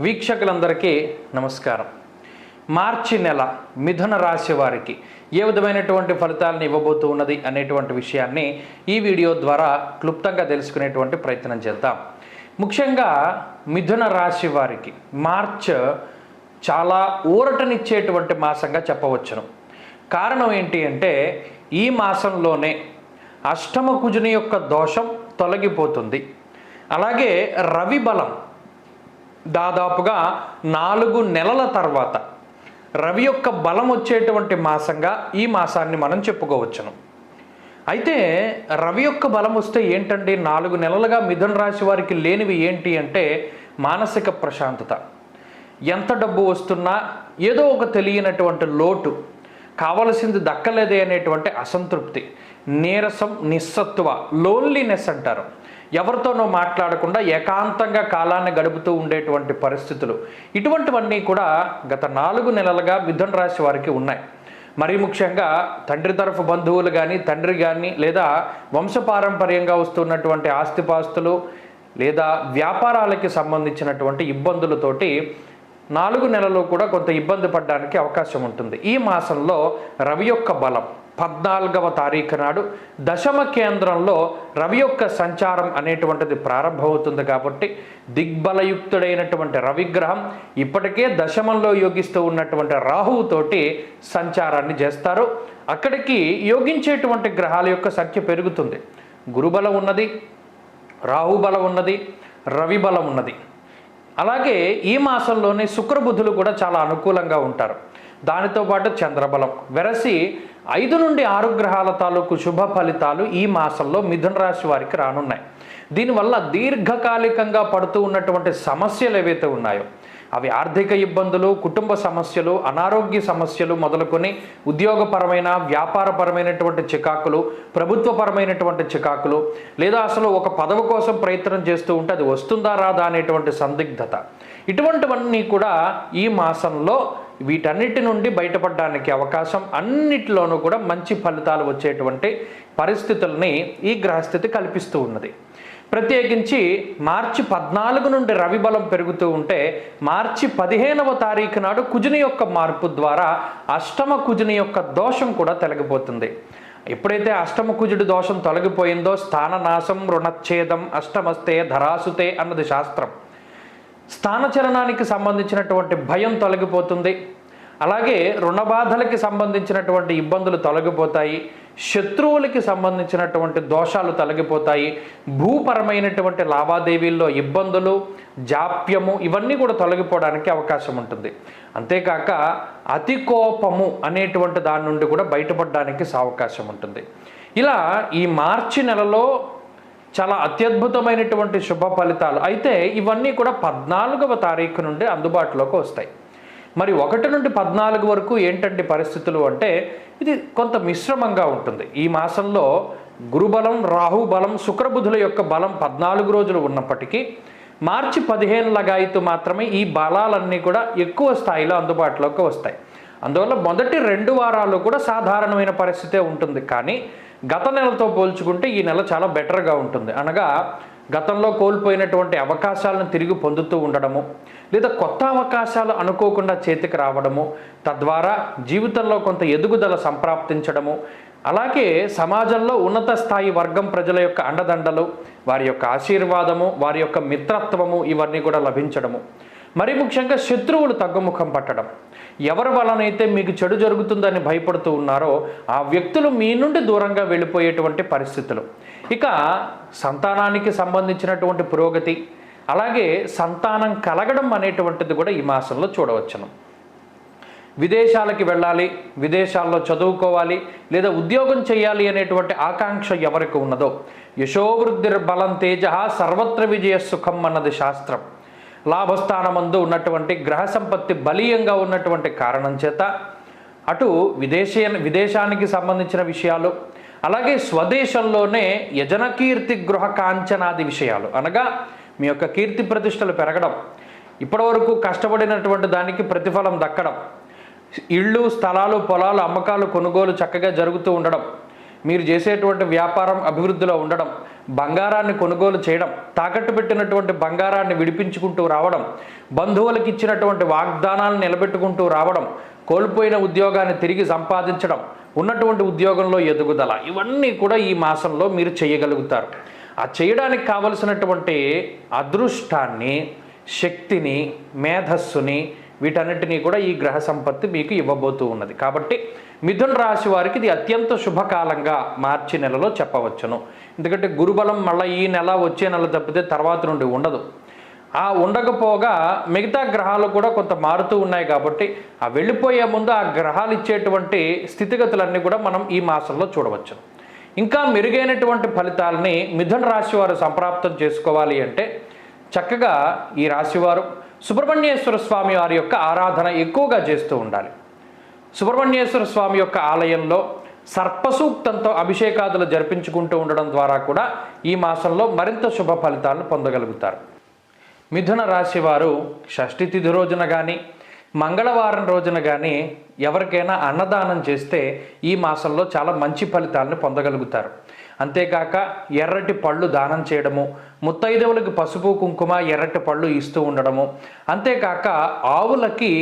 వీక్షకులందరికీ నమస్కారం. మార్చి నెల మిథున రాశి వారికి ఏ విధమైనటువంటి ఫలితాలను ఇవ్వబోతూ ఉన్నది అనేటువంటి విషయాన్ని ఈ వీడియో ద్వారా క్లుప్తంగా తెలుసుకునేటువంటి ప్రయత్నం చేద్దాం. ముఖ్యంగా మిథున రాశి వారికి మార్చ్ చాలా ఊరటనిచ్చేటువంటి మాసంగా చెప్పవచ్చును. కారణం ఏంటి అంటే ఈ మాసంలోనే అష్టమ కుజుని యొక్క దోషం తొలగిపోతుంది. అలాగే రవి బలం దాదాపుగా నాలుగు నెలల తర్వాత రవి యొక్క బలం వచ్చేటువంటి మాసంగా ఈ మాసాన్ని మనం చెప్పుకోవచ్చును. అయితే రవి యొక్క బలం వస్తే ఏంటండి? నాలుగు నెలలుగా మిథున రాశి వారికి లేనివి ఏంటి అంటే మానసిక ప్రశాంతత. ఎంత డబ్బు వస్తున్నా ఏదో ఒక తెలియనటువంటి లోటు కావలసింది దక్కలేదే అనేటువంటి అసంతృప్తి నీరసం నిస్సత్వ లోన్లీనెస్ అంటారు. ఎవరితోనో మాట్లాడకుండా ఏకాంతంగా కాలాన్ని గడుపుతూ ఉండేటువంటి పరిస్థితులు. ఇటువంటివన్నీ కూడా గత నాలుగు నెలలుగా మిథున రాశి వారికి ఉన్నాయి. మరి ముఖ్యంగా తండ్రి తరఫు బంధువులు కానీ తండ్రి కానీ లేదా వంశపారంపర్యంగా వస్తున్నటువంటి ఆస్తిపాస్తులు లేదా వ్యాపారాలకి సంబంధించినటువంటి ఇబ్బందులతోటి నాలుగు నెలలు కూడా కొంత ఇబ్బంది పడడానికి అవకాశం ఉంటుంది. ఈ మాసంలో రవి యొక్క బలం. పద్నాలుగవ తారీఖు నాడు దశమ కేంద్రంలో రవి యొక్క సంచారం అనేటువంటిది ప్రారంభమవుతుంది కాబట్టి దిగ్బలయుక్తుడైనటువంటి రవిగ్రహం ఇప్పటికే దశమంలో యోగిస్తూ ఉన్నటువంటి రాహువుతోటి సంచారాన్ని చేస్తారు. అక్కడికి యోగించేటువంటి గ్రహాల యొక్క సంఖ్య పెరుగుతుంది. గురుబలం ఉన్నది రాహుబలం ఉన్నది రవి బలం ఉన్నది. అలాగే ఈ మాసంలోనే శుక్రబుధులు కూడా చాలా అనుకూలంగా ఉంటారు. దానితో పాటు చంద్రబలం వెరసి ఐదు నుండి ఆరు గ్రహాల తాలూకు శుభ ఫలితాలు ఈ మాసంలో మిథున రాశి వారికి రానున్నాయి. దీనివల్ల దీర్ఘకాలికంగా పడుతూ ఉన్నటువంటి సమస్యలు ఏవైతే ఉన్నాయో అవి ఆర్థిక ఇబ్బందులు కుటుంబ సమస్యలు అనారోగ్య సమస్యలు మొదలుకొని ఉద్యోగపరమైన వ్యాపారపరమైనటువంటి చికాకులు ప్రభుత్వపరమైనటువంటి చికాకులు లేదా అసలు ఒక పదవి కోసం ప్రయత్నం చేస్తూ ఉంటే అది వస్తుందా రాదా అనేటువంటి సందిగ్ధత. ఇటువంటివన్నీ కూడా ఈ మాసంలో వీటన్నిటి నుండి బయటపడడానికి అవకాశం అన్నిటిలోనూ కూడా మంచి ఫలితాలు వచ్చేటువంటి పరిస్థితుల్ని ఈ గ్రహస్థితి కల్పిస్తూ ఉన్నది. ప్రత్యేకించి మార్చి పద్నాలుగు నుండి రవి బలం పెరుగుతూ ఉంటే మార్చి పదిహేనవ తారీఖు నాడు కుజుని యొక్క మార్పు ద్వారా అష్టమ కుజుని యొక్క దోషం కూడా తొలగిపోతుంది. ఎప్పుడైతే అష్టమ కుజుడి దోషం తొలగిపోయిందో స్థాననాశం రుణచ్ఛేదం అష్టమస్తే ధరాసుతే అన్నది శాస్త్రం. స్థానచలనానికి సంబంధించినటువంటి భయం తొలగిపోతుంది. అలాగే రుణబాధలకి సంబంధించినటువంటి ఇబ్బందులు తొలగిపోతాయి. శత్రువులకి సంబంధించినటువంటి దోషాలు తొలగిపోతాయి. భూపరమైనటువంటి లావాదేవీల్లో ఇబ్బందులు జాప్యము ఇవన్నీ కూడా తొలగిపోవడానికి అవకాశం ఉంటుంది. అంతేకాక అతి కోపము అనేటువంటి దాని నుండి కూడా బయటపడడానికి అవకాశం ఉంటుంది. ఇలా ఈ మార్చి నెలలో చాలా అత్యద్భుతమైనటువంటి శుభ ఫలితాలు. అయితే ఇవన్నీ కూడా పద్నాలుగవ తారీఖు నుండి అందుబాటులోకి వస్తాయి. మరి ఒకటి నుండి పద్నాలుగు వరకు ఏంటంటే పరిస్థితులు అంటే ఇది కొంత మిశ్రమంగా ఉంటుంది. ఈ మాసంలో గురుబలం రాహుబలం శుక్రబుధుల యొక్క బలం పద్నాలుగు రోజులు ఉన్నప్పటికీ మార్చి పదిహేను లగాయితూ మాత్రమే ఈ బలాలన్నీ కూడా ఎక్కువ స్థాయిలో అందుబాటులోకి వస్తాయి. అందువల్ల మొదటి రెండు వారాలు కూడా సాధారణమైన పరిస్థితే ఉంటుంది. కానీ గత నెలతో పోల్చుకుంటే ఈ నెల చాలా బెటర్గా ఉంటుంది. అనగా గతంలో కోల్పోయినటువంటి అవకాశాలను తిరిగి పొందుతూ ఉండడము లేదా కొత్త అవకాశాలు అనుకోకుండా చేతికి రావడము తద్వారా జీవితంలో కొంత ఎదుగుదల సంప్రాప్తించడము అలాగే సమాజంలో ఉన్నత స్థాయి వర్గం ప్రజల యొక్క అండదండలు వారి యొక్క ఆశీర్వాదము వారి యొక్క మిత్రత్వము ఇవన్నీ కూడా లభించడము. మరి ముఖ్యంగా శత్రువులు తగ్గుముఖం పట్టడం. ఎవరి వలనైతే మీకు చెడు జరుగుతుందని భయపడుతూ ఉన్నారో ఆ వ్యక్తులు మీ నుండి దూరంగా వెళ్ళిపోయేటువంటి పరిస్థితులు. ఇక సంతానానికి సంబంధించినటువంటి పురోగతి అలాగే సంతానం కలగడం అనేటువంటిది కూడా ఈ మాసంలో చూడవచ్చును. విదేశాలకి వెళ్ళాలి విదేశాల్లో చదువుకోవాలి లేదా ఉద్యోగం చేయాలి అనేటువంటి ఆకాంక్ష ఎవరికి ఉన్నదో యశోవృద్ధి బలం తేజ సర్వత్ర విజయ సుఖం అన్నది శాస్త్రం. లాభస్థానమందు ఉన్నటువంటి గ్రహ సంపత్తి బలీయంగా ఉన్నటువంటి కారణం చేత అటు విదేశీ విదేశానికి సంబంధించిన విషయాలు అలాగే స్వదేశంలోనే యజనకీర్తి గృహ కాంచనాది విషయాలు. అనగా మీ యొక్క కీర్తి ప్రతిష్టలు పెరగడం ఇప్పటివరకు కష్టపడినటువంటి దానికి ప్రతిఫలం దక్కడం ఇళ్ళు స్థలాలు పొలాలు అమ్మకాలు కొనుగోలు చక్కగా జరుగుతూ ఉండడం మీరు చేసేటువంటి వ్యాపారం అభివృద్ధిలో ఉండడం బంగారాన్ని కొనుగోలు చేయడం తాకట్టు పెట్టినటువంటి బంగారాన్ని విడిపించుకుంటూ రావడం బంధువులకు ఇచ్చినటువంటి వాగ్దానాలను నిలబెట్టుకుంటూ రావడం కోల్పోయిన ఉద్యోగాన్ని తిరిగి సంపాదించడం ఉన్నటువంటి ఉద్యోగంలో ఎదుగుదల ఇవన్నీ కూడా ఈ మాసంలో మీరు చేయగలుగుతారు. ఆ చేయడానికి కావలసినటువంటి అదృష్టాన్ని శక్తిని మేధస్సుని వీటన్నిటినీ కూడా ఈ గ్రహ సంపత్తి మీకు ఇవ్వబోతూ ఉన్నది. కాబట్టి మిథున రాశి వారికి ఇది అత్యంత శుభకాలంగా మార్చి నెలలో చెప్పవచ్చును. ఎందుకంటే గురుబలం మళ్ళీ ఈ నెల వచ్చే నెల తప్పితే తర్వాత నుండి ఉండదు. ఆ ఉండకపోగా మిగతా గ్రహాలు కూడా కొంత మారుతూ ఉన్నాయి కాబట్టి ఆ వెళ్ళిపోయే ముందు ఆ గ్రహాలు ఇచ్చేటువంటి స్థితిగతులన్నీ కూడా మనం ఈ మాసంలో చూడవచ్చు ఇంకా మెరుగైనటువంటి ఫలితాలని మిథున రాశి వారు సంప్రాప్తం చేసుకోవాలి అంటే చక్కగా ఈ రాశివారు సుబ్రహ్మణ్యేశ్వర స్వామి వారి యొక్క ఆరాధన ఎక్కువగా చేస్తూ ఉండాలి. సుబ్రహ్మణ్యేశ్వర స్వామి యొక్క ఆలయంలో సర్పసూక్తంతో అభిషేకాదులు జరిపించుకుంటూ ఉండడం ద్వారా కూడా ఈ మాసంలో మరింత శుభ ఫలితాలను పొందగలుగుతారు. మిథున రాశి వారు షష్ఠి తిథి రోజున కానీ మంగళవారం రోజున కానీ ఎవరికైనా అన్నదానం చేస్తే ఈ మాసంలో చాలా మంచి ఫలితాలను పొందగలుగుతారు. అంతేకాక ఎర్రటి పళ్ళు దానం చేయడము ముత్తైదవులకి పసుపు కుంకుమ ఎర్రటి పళ్ళు ఇస్తూ ఉండడము. అంతేకాక ఆవులకి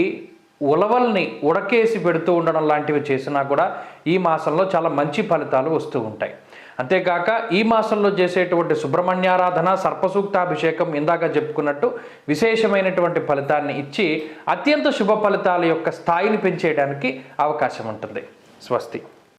ఉలవల్ని ఉడకేసి పెడుతూ ఉండడం లాంటివి చేసినా కూడా ఈ మాసంలో చాలా మంచి ఫలితాలు వస్తూ ఉంటాయి. అంతేకాక ఈ మాసంలో చేసేటువంటి సుబ్రహ్మణ్యారాధన సర్పసూక్తాభిషేకం ఇందాక చెప్పుకున్నట్టు విశేషమైనటువంటి ఫలితాన్ని ఇచ్చి అత్యంత శుభ ఫలితాల యొక్క స్థాయిని పెంచేయడానికి అవకాశం ఉంటుంది. స్వస్తి.